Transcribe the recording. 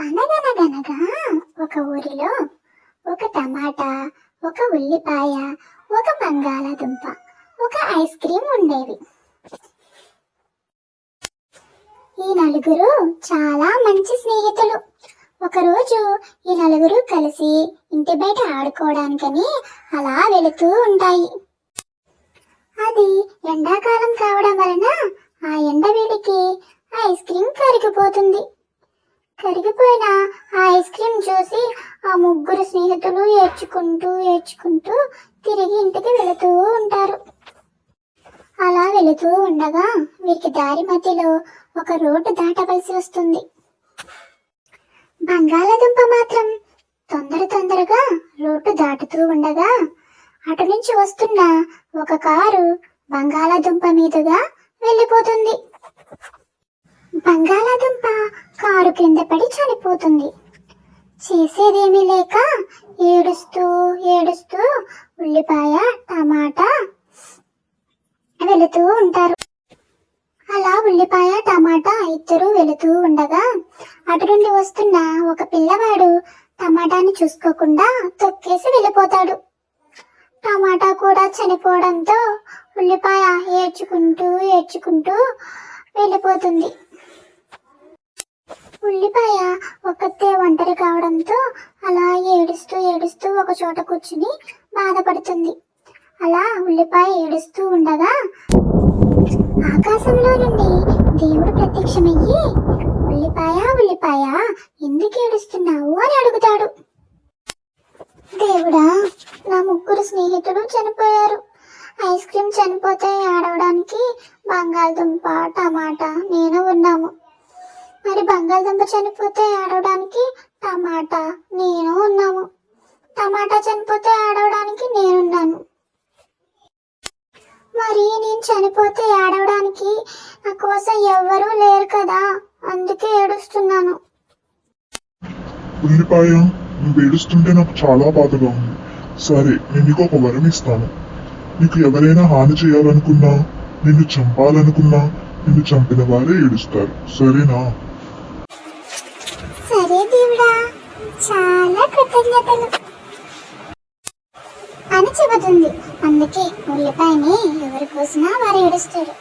అనగనగనగా ఒక ఊరిలో ఒక టమాటా ఒక ఉల్లిపాయ ఒక బంగాళాదుంప ఒక ఐస్ క్రీమ్ ఉండేవి. ఈ నలుగురు చాలా మంచి స్నేహితులు. ఒకరోజు ఈ నలుగురు కలిసి ఇంటి బయట ఆడుకోవడానికని అలా వెళుతూ ఉంటాయి. అది ఎండాకాలం కావడం వలన ఆ ఎండ వేడికి ఐస్ క్రీమ్ కరిగిపోతుంది. కరిగిపోయిన ఆ ఐస్ క్రీమ్ చూసి ఆ ముగ్గురు స్నేహితులు ఏడ్చుకుంటూ ఏడ్చుకుంటూ తిరిగి ఇంటికి వెళుతూ ఉంటారు. అలా వెళుతూ ఉండగా వీరికి దారి మధ్యలో ఒక రోడ్డు దాటవలసి వస్తుంది. బంగాళాదుంప మాత్రం తొందర తొందరగా రోడ్డు దాటుతూ ఉండగా అటు నుంచి వస్తున్న ఒక కారు బంగాళాదుంప మీదుగా వెళ్ళిపోతుంది. బంగాళాదుంప కారు కింద పడి చనిపోతుంది. చేసేదేమీ లేక ఏడుస్తూ ఏడుస్తూ ఉల్లిపాయ టమాటా వెళుతూ ఉంటారు. అలా ఉల్లిపాయ టమాటా ఇద్దరు వెళుతూ ఉండగా అటు నుండి వస్తున్న ఒక పిల్లవాడు టమాటాని చూసుకోకుండా తొక్కేసి వెళ్ళిపోతాడు. టమాటా కూడా చనిపోవడంతో ఉల్లిపాయ ఏడ్చుకుంటూ ఏడ్చుకుంటూ వెళ్ళిపోతుంది. ఉల్లిపాయ ఒక్కతే ఒంటరి కావడంతో అలా ఏడుస్తూ ఏడుస్తూ ఒక చోట కూర్చుని బాధపడుతుంది. అలా ఉల్లిపాయ ఏడుస్తూ ఉండగా ఆకాశంలో నుండి దేవుడు ప్రత్యక్షమయ్యి ఉల్లిపాయ ఉల్లిపాయ ఎందుకు ఏడుస్తున్నావు? అని అడుగుతాడు. దేవుడా నా ముగ్గురు స్నేహితుడు చనిపోయారు. ఐస్ క్రీమ్ చనిపోతే ఆడవడానికి బంగాళదుంప టమాటా నేను ఉన్నాము. మరి బంగాళదుంప చనిపోతే ఆడవడానికి టమాటా నేను ఉన్నాము. టమాటా చనిపోతే ఆడవడానికి నేనున్నాను. మరి నేను చనిపోతే ఏడవడానికి నా కోసం ఎవ్వరూ లేరు కదా అందుకే ఏడుస్తున్నాను. ఉల్లిపాయ నువ్వు ఏడుస్తుంటే నాకు చాలా బాధగా ఉంది. సరే నేను నీకు ఒక వరం ఇస్తాను. నీకు ఎవరైనా హాని చేయాలనుకున్నా నిన్ను చంపాలనుకున్నా నిన్ను చంపిన వారే ఏడుస్తారు. సరేనా? సరే దేవుడా చాలా కృతజ్ఞతలు. అని చెబుతుంది. అందుకే ఉల్లిపాయని ఎవరు కోసినా వారు ఏడుస్తారు.